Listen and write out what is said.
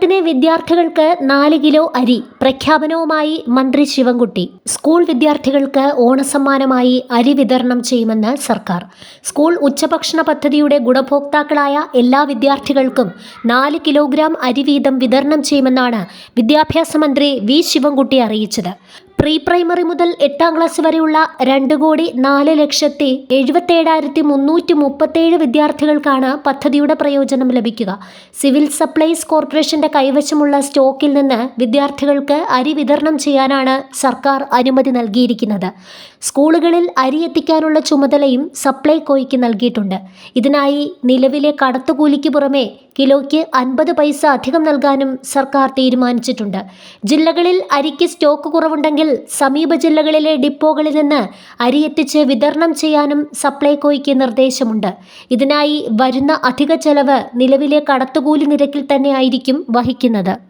ഉടനെ വിദ്യാർത്ഥികൾക്ക് നാല് കിലോ അരി പ്രഖ്യാപനവുമായി മന്ത്രി ശിവൻകുട്ടി. സ്കൂൾ വിദ്യാർത്ഥികൾക്ക് ഓണസമ്മാനമായി അരി വിതരണം ചെയ്യുമെന്ന് സർക്കാർ. സ്കൂൾ ഉച്ചഭക്ഷണ പദ്ധതിയുടെ ഗുണഭോക്താക്കളായ എല്ലാ വിദ്യാർത്ഥികൾക്കും നാല് കിലോഗ്രാം അരി വീതം വിതരണം ചെയ്യുമെന്നാണ് വിദ്യാഭ്യാസ മന്ത്രി വി ശിവൻകുട്ടി അറിയിച്ചത്. പ്രീ പ്രൈമറി മുതൽ എട്ടാം ക്ലാസ് വരെയുള്ള രണ്ട് കോടി നാല് ലക്ഷത്തി എഴുപത്തേഴായിരത്തി മുന്നൂറ്റി മുപ്പത്തേഴ് വിദ്യാർത്ഥികൾക്കാണ് പദ്ധതിയുടെ പ്രയോജനം ലഭിക്കുക. സിവിൽ സപ്ലൈസ് കോർപ്പറേഷന്റെ കൈവശമുള്ള സ്റ്റോക്കിൽ നിന്ന് വിദ്യാർത്ഥികൾക്ക് അരി വിതരണം ചെയ്യാനാണ് സർക്കാർ അനുമതി നൽകിയിരിക്കുന്നത്. സ്കൂളുകളിൽ അരി എത്തിക്കാനുള്ള ചുമതലയും സപ്ലൈകോയ്ക്ക് നൽകിയിട്ടുണ്ട്. ഇതിനായി നിലവിലെ കടത്തുകൂലിക്ക് പുറമെ കിലോയ്ക്ക് അൻപത് പൈസ അധികം നൽകാനും സർക്കാർ തീരുമാനിച്ചിട്ടുണ്ട്. ജില്ലകളിൽ അരിക്ക് സ്റ്റോക്ക് കുറവുണ്ടെങ്കിൽ സമീപ ജില്ലകളിലെ ഡിപ്പോകളിൽ നിന്ന് അരി എത്തിച്ച് വിതരണം ചെയ്യാനും സപ്ലൈകോയ്ക്ക് നിർദ്ദേശമുണ്ട്. ഇതിനായി വരുന്ന അധിക ചെലവ് നിലവിലെ കടത്തുകൂലി നിരക്കിൽ തന്നെ ആയിരിക്കും വഹിക്കുന്നത്.